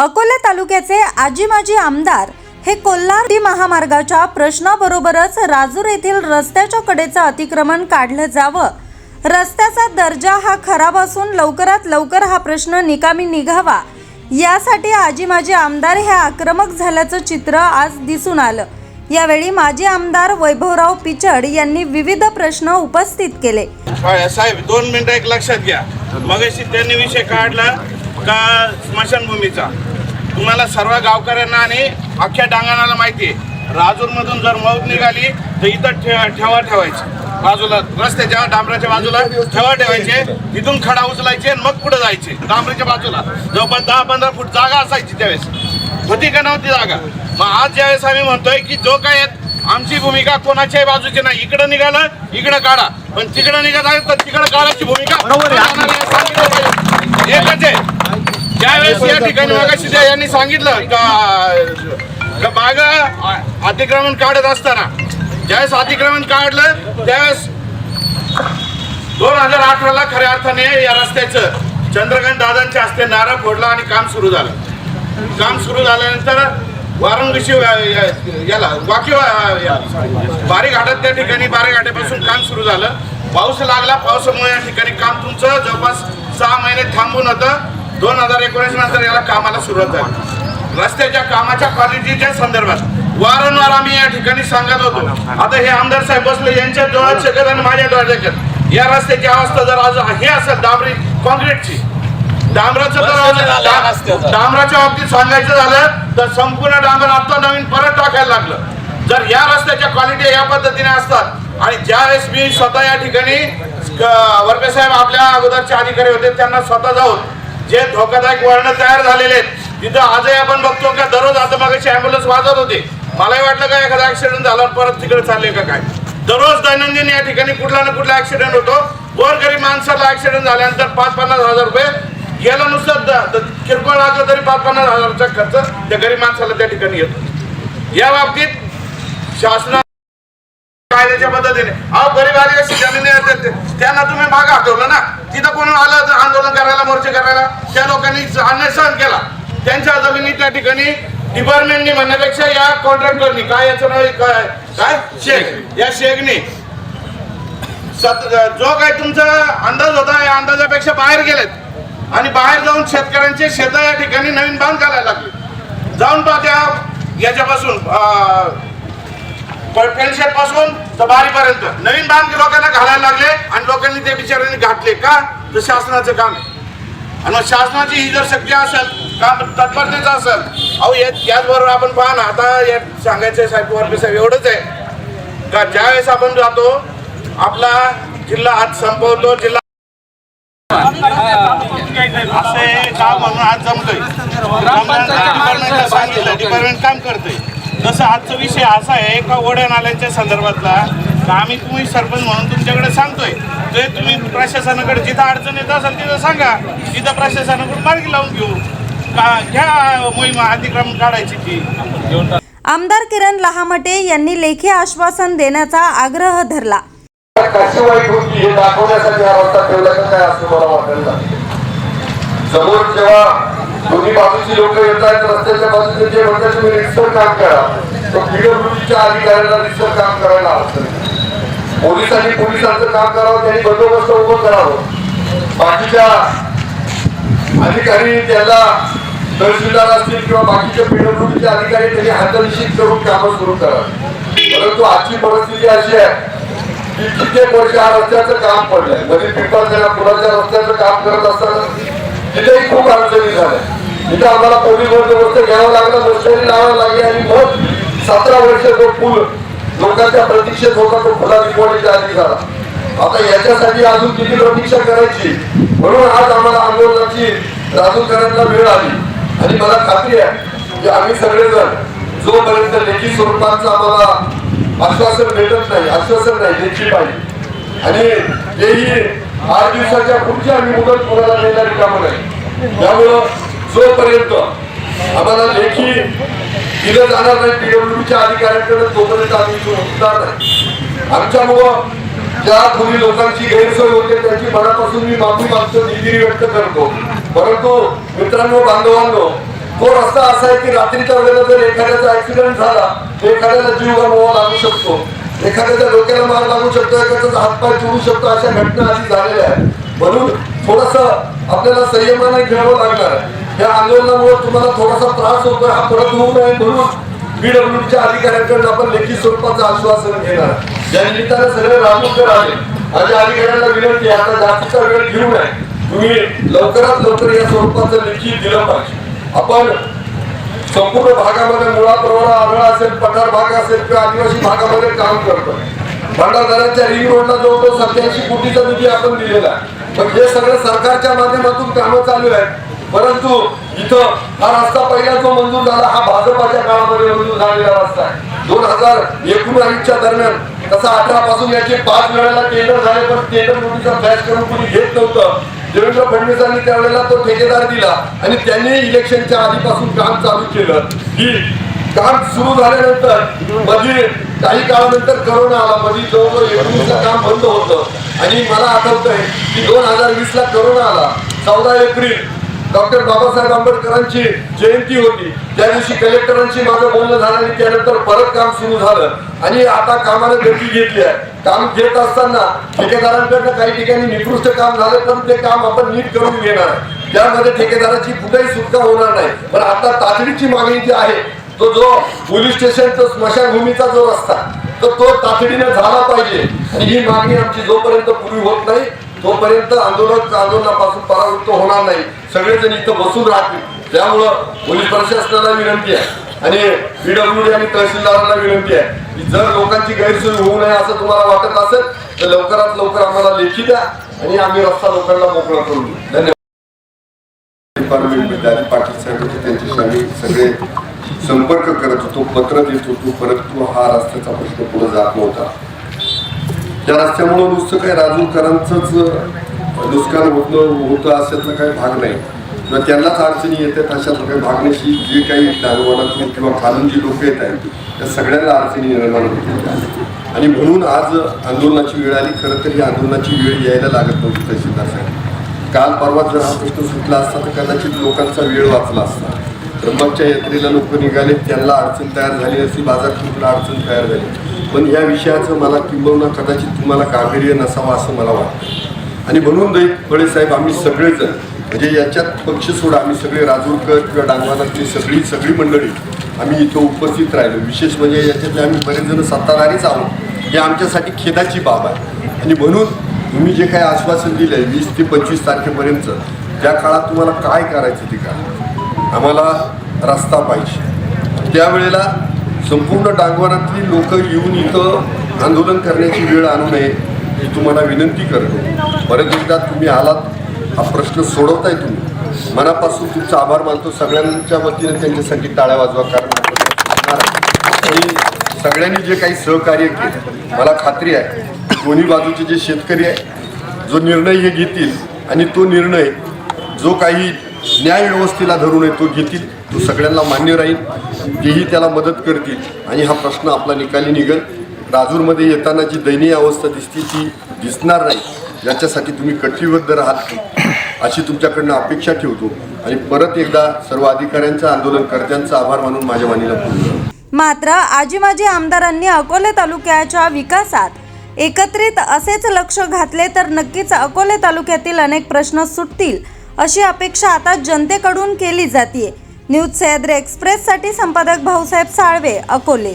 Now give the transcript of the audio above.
अकोला तालुक्याचे आजी माजी आमदार हे कोल्हारी महामार्गाच्या प्रश्नाबरोबरच राजूर येथील रस्त्याच्या कडेचं अतिक्रमण काढलं जावं. रस्त्याचा दर्जा हा खराब असून लवकरात लवकर हा प्रश्न निकामी निघावा. यासाठी आजी माजी आमदार हे आक्रमक झाल्याचं चित्र आज दिसून आलं. यावेळी माजी आमदार वैभवराव पिचड यांनी विविध प्रश्न उपस्थित केले. साहेब दोन मिनिटं एक लक्षात घ्या. मग त्यांनी विषय काढला. का स्मशानभूमीचा? तुम्हाला सर्व गावकऱ्यांना आणि अख्ख्या डांगणाला माहिती आहे. राजूरमधून जर मौत निघाली तर इथं ठे ठेवा ठेवायची. बाजूला रस्त्याच्या डांबराच्या बाजूला ठेवा ठेवायचे तिथून खडा उचलायचे आणि मग पुढे जायचे डांबराच्या बाजूला. जवळपास दहा पंधरा फूट जागा असायची त्यावेळेस. होती का नव्हती जागा? मग आज ज्यावेळेस आम्ही म्हणतोय की जो काय आहेत, आमची भूमिका कोणाच्याही बाजूची नाही. इकडं निघालं इकडं काढा. पण तिकडं निघत आहे तर तिकडं काढायची भूमिका एकच आहे. ज्यावेळेस या ठिकाणी मागाशी यांनी सांगितलं का बाग अतिक्रमण काढत असताना ज्यावेळेस अतिक्रमण काढलं त्यावेळेस दोन हजार अठराला खऱ्या अर्थाने या रस्त्याचं चंद्रकांत दादांच्या हस्ते नारळ फोडला आणि काम सुरू झालं. काम सुरू झाल्यानंतर वारंगशी याला वाकी बारी घाटात त्या ठिकाणी बारी घाटापासून काम सुरू झालं. पाऊस लागला पावसामुळे या ठिकाणी काम तुमचं जवळपास सहा महिने थांबून होतं. दोन हजार एकोणीस नंतर याला कामाला सुरुवात झाली. रस्त्याच्या कामाच्या क्वालिटीच्या संदर्भात वारंवार आम्ही या ठिकाणी सांगत होतो. आता हे आमदार साहेब बसले यांच्या डोळ्यात शकत आणि माझ्या डोळ्यात शकत या रस्त्याची अवस्था जर आज हे असेल डांबरी कॉन्क्रीटची. डांबराचं डांबराच्या बाबतीत सांगायचं झालं तर संपूर्ण डांबर आता नवीन परत टाकायला लागलं. जर या रस्त्याच्या क्वालिटी या पद्धतीने असतात आणि ज्या वेळेस मी स्वतः या ठिकाणी वर्पे साहेब आपल्या अगोदरचे अधिकारी होते त्यांना स्वतः जाऊन जे धोकादायक वळणं तयार झालेले आहेत तिथं आजही आपण बघतो का दररोज आता मागाशी अँब्युलन्स वाजत होते. मलाही वाटलं का एखादा ऍक्सिडेंट झाला परत तिकडे चालले का काय? दररोज दैनंदिन या ठिकाणी कुठला ना कुठला ऍक्सिडेंट होतो. गोरगरीब माणसाला ऍक्सिडेंट झाल्यानंतर पाच पन्नास हजार रुपये. गेलं नुसतं किरकोळ लागलं तरी पाच पन्नास हजाराचा खर्च त्या गरीब माणसाला त्या ठिकाणी येतो. या बाबतीत शासना कायद्याच्या पद्धतीने अहो गरीब आदिवासी जमिनी त्यांना तुम्ही मागे हटवलं ना. तिथं कोणी आलं तर आंदोलन करायला मोर्चे करायला त्या लोकांनी अन्याय सहन केला. त्यांच्या जमिनी त्या ठिकाणी डिपार्टमेंटनी म्हणण्यापेक्षा या कॉन्ट्रॅक्टरनी काय याचं नाव काय काय? शेख. या शेखनी. सत जो काय तुमचा अंदाज होता या अंदाजापेक्षा बाहेर गेलेत. आणि बाहेर जाऊन शेतकऱ्यांचे शेत या ठिकाणी नवीन बांध घालायला लागले. जाऊन पहा त्या याच्यापासून पेन्शनपासून तर बारीपर्यंत नवीन बांध लोकांना घालायला लागले आणि लोकांनी ते बिचाऱ्यांनी घातले. का? तर शासनाचं काम आहे. आणि मग शासनाची ही जर शक्ती असेल काम तत्परतेचं असेल अहो याचबरोबर आपण पहा ना आता या सांगायचं साहेब वरपे साहेब एवढंच आहे. का ज्यावेळेस आपण जातो आपला जिल्हा आज संपवतो जिल्हा असे काम म्हणून आज जमतोय. डिपार्टमेंट काम करतोय. तसं आजचा विषय असा आहे का ओढ्या नाल्यांच्या संदर्भातला का आम्ही तुम्ही सरपंच म्हणून तुमच्याकडे सांगतोय. ते तुम्ही प्रशासनाकडे जिथं अडचण येत असेल तिथं सांगा. तिथं प्रशासनाकडून मार्गी लावून घेऊ. का घ्या मोहीम अतिक्रमण काढायची ती आमदार किरण लहामटे यांनी लेखी आश्वासन देण्याचा आग्रह धरला. कशी वाईट होती हे दाखवण्यासाठी हा रस्ता ठेवला का काय असं मला वाटायला. समोर जेव्हा दोन्ही बाजूची लोक येत आहेत रस्त्याच्या बाजूचे जे म्हणतात तुम्ही रिक्सर काम करा. तर पीडब्ल्यूडीच्या अधिकाऱ्यांना रिक्सर काम करायला हवं पोलिसांनी पोलिसांचं काम करावं त्यांनी बंदोबस्त उभं करावं. बाकीच्या अधिकारी त्याला तहसीलदार असतील किंवा बाकीच्या पीडब्ल्यूडीचे अधिकारी त्यांनी हातनिश्चित करून कामं सुरू करावी. परंतु आजची परिस्थिती अशी आहे की कित्येक वर्ष हा रस्त्याचं काम पडलंय. म्हणजे पिंपळखेडा पुलाच्या रस्त्याचं काम करत असताना तिथेही खूप अडचणी झाल्या. तिथे आम्हाला पोलीस बंदोबस्त घ्यावा लागला मशिनरी लावावी लागली आणि मग सतरा वर्ष तो पूल लोकांच्या प्रतीक्षेत होता तो खुला रिपोर्टीच्या आधी झाला. आता याच्यासाठी अजून किती प्रतीक्षा करायची? म्हणून आज आम्हाला आंदोलनाची राजूकरांना वेळ आली. आणि मला खात्री आहे की आम्ही सगळेजण जोपर्यंत लेखी स्वरूपांचं आम्हाला आश्वासन भेटत नाही आश्वासन नाही लेखी पाहिजे. आणि हेही आठ दिवसाच्या पुढची आम्ही मुदत कोणाला देणारी कामं नाही. त्यामुळं जोपर्यंत आम्हाला लेखी दिलं जाणार नाही पीडब्ल्यूडीच्या अधिकाऱ्यांकडे तोपर्यंत आम्ही होणार नाही. आमच्यामुळं ज्या थोडी लोकांची गैरसोय होते त्याची मनापासून मी माफी मागतो दिलगिरी व्यक्त करतो. परंतु मित्रांनो बांधवांनो तो रस्ता असा आहे की रात्रीच्या वेळेला जर एखाद्याचा ऍक्सिडेंट झाला एखाद्याला जीव गमवावा लागू शकतो. एखाद्याच्या डोक्याला मार लागू शकतो एखाद्याचा हातपाय चुरू शकतो अशा घटना अशी झालेल्या आहेत. म्हणून थोडस आपल्याला संयमाने घ्यावं लागणार या आंदोलनामुळे तुम्हाला थोडासा त्रास होतोय हा परत होऊ नये म्हणून बीडब्ल्यूडीच्या अधिकाऱ्यांकडून आपण लेखी स्वरूपाचं आश्वासन घेणार या निमित्ताने सगळे राजूकर आले माझ्या अधिकाऱ्यांना विनंती आता जास्तीचा वेळ घेऊ नये. तुम्ही लवकरात लवकर या स्वरूपाचं लेखी दिलं पाहिजे. आपण संपूर्ण भागामध्ये मुळा प्रवरा आढळ असेल पठार भाग असेल किंवा आदिवासी भागामध्ये काम करतो भंडारदाराच्या रिंग रोडला जवळजवळ सत्याऐंशी कोटीचा निधी आपण दिलेला आहे. पण हे सगळं सरकारच्या माध्यमातून कामं चालू आहेत. परंतु इथं हा रस्ता पहिला जो मंजूर झाला हा भाजपाच्या काळामध्ये मंजूर झालेला रस्ता आहे. दोन हजार एकोणावीसच्या दरम्यान तसा अठरा पासून याचे पाच वेळेला टेंडर झाले पण टेंडर नोटीसचा फ्लॅश करून कोणी घेत नव्हतं. देवेंद्र फडणवीसांनी त्यावेळेला तो ठेकेदार दिला आणि त्यांनी इलेक्शनच्या आधीपासून काम चालू केलं. की काम सुरू झाल्यानंतरमध्ये काही काळानंतर करोना आला मध्ये जवळजवळ एकोणीसला काम बंद होतं. आणि मला आठवतंय की दोन हजार वीस ला करोना आला. चौदा एप्रिल डॉक्टर बाबासाहेब आंबेडकरांची जयंती होती. त्या दिवशी कलेक्टरांशी माझं बोलणं झालं आणि त्यानंतर परत काम सुरू झालं. आणि आता कामाला गती घेतली आहे. काम घेत असताना ठेकेदारांकडनं काही ठिकाणी निकृष्ट काम झालं पण ते काम आपण नीट करून घेणार त्यामध्ये ठेकेदाराची कुठेही सुटका होणार नाही. पण आता तातडीची मागणी जी आहे तो जो पोलीस स्टेशनचा स्मशानभूमीचा जो रस्ता तर तो तातडीने झाला पाहिजे. आणि ही मागणी आमची जोपर्यंत पूर्वी होत नाही तोपर्यंत आंदोलन आंदोलनापासून परावृत्त होणार नाही. सगळेजण इथं बसून राहतील. त्यामुळं पोलीस प्रशासनाला विनंती आहे. आणि पीडब्ल्यूडी आणि तहसीलदारांना विनंती आहे. जर लोकांची गैरसोय होऊ नये असं तुम्हाला वाटत असेल तर लवकरात लवकर आम्हाला लेखी द्या आणि आम्ही रस्ता लोकांना मोकळा करू धन्यवाद. डिपार्टमेंटमध्ये आधी पाटील साहेब त्यांच्याशी आम्ही सगळे संपर्क करत होतो पत्र देत होतो परंतु हा रस्त्याचा प्रश्न पुढे जात नव्हता. त्या रस्त्यामुळे नुसतं काही राजूरकरांचंच नुकसान होत होतं असं काही भाग नाही. किंवा त्यांनाच अडचणी येतात अशा प्रकारे भाग नाही जे काही दारुवाला किंवा खालून जी लोक येत आहेत त्या सगळ्यांना अडचणी निर्माण होते आणि म्हणून आज आंदोलनाची वेळ आली खरं तर ही आंदोलनाची वेळ यायला लागत नव्हती तहसीलदारसाठी काल परवा जर हा प्रश्न सुटला असता तर कदाचित लोकांचा वेळ वाचला असता. ब्रह्माच्या यात्रेला लोक निघाले त्यांना अडचण तयार झाली असती बाजारपेठेला अडचण तयार झाली. पण या विषयाचं मला किंबहुना कदाचित तुम्हाला गांभीर्य नसावं असं मला वाटतं. आणि म्हणून दैत फळे साहेब आम्ही सगळेजण म्हणजे याच्यात पक्ष सोडा आम्ही सगळे राजूरकर किंवा डांगवानातली सगळी सगळी मंडळी आम्ही इथं उपस्थित राहिलो. विशेष म्हणजे याच्यातले आम्ही बरेच जण सत्ताधारीच आहोत. हे आमच्यासाठी खेदाची बाब आहे. आणि म्हणून तुम्ही जे काही आश्वासन दिलं आहे वीस ते पंचवीस तारखेपर्यंत त्या काळात तुम्हाला काय करायचं ते काय आम्हाला रस्ता पाहिजे. त्यावेळेला संपूर्ण डांगवरातली लोक येऊन इथं आंदोलन करण्याची वेळ आणू नये ही तुम्हाला विनंती करतो. परत एकदा तुम्ही आलात हा प्रश्न सोडवताय तुम्ही. मनापासून तुमचा आभार मानतो. सगळ्यांच्या वतीने त्यांच्यासाठी टाळ्या वाजवा कारण आणि सगळ्यांनी जे काही सहकार्य केलं मला खात्री आहे दोन्ही बाजूचे जे शेतकरी आहे जो निर्णय हे घेतील आणि तो निर्णय जो काही न्याय व्यवस्थेला धरून आहे तो घेतील तो सगळ्यांना मान्य राहील. तेही त्याला मदत करतील. आणि हा प्रश्न आपला निकाली निघेल. राजूरमध्ये येताना जी दयनीय अवस्था दिसते ती दिसणार नाही. याच्यासाठी तुम्ही कटिबद्ध राहात अशी तुमच्याकडनं अपेक्षा ठेवतो. आणि परत एकदा सर्व अधिकाऱ्यांचं आंदोलनकर्त्यांचा आभार मानून माझ्या वाणीला पूर्ण मात्र आजी माजी आमदारांनी अकोले तालुक्याच्या विकासात एकत्रित असेच लक्ष घातले तर नक्कीच अकोले तालुक्यातील अनेक प्रश्न सुटतील अशी अपेक्षा आता जनतेकडून केली जाते न्यूज सह्याद्री एक्सप्रेससाठी संपादक भाऊसाहेब साळवे अकोले.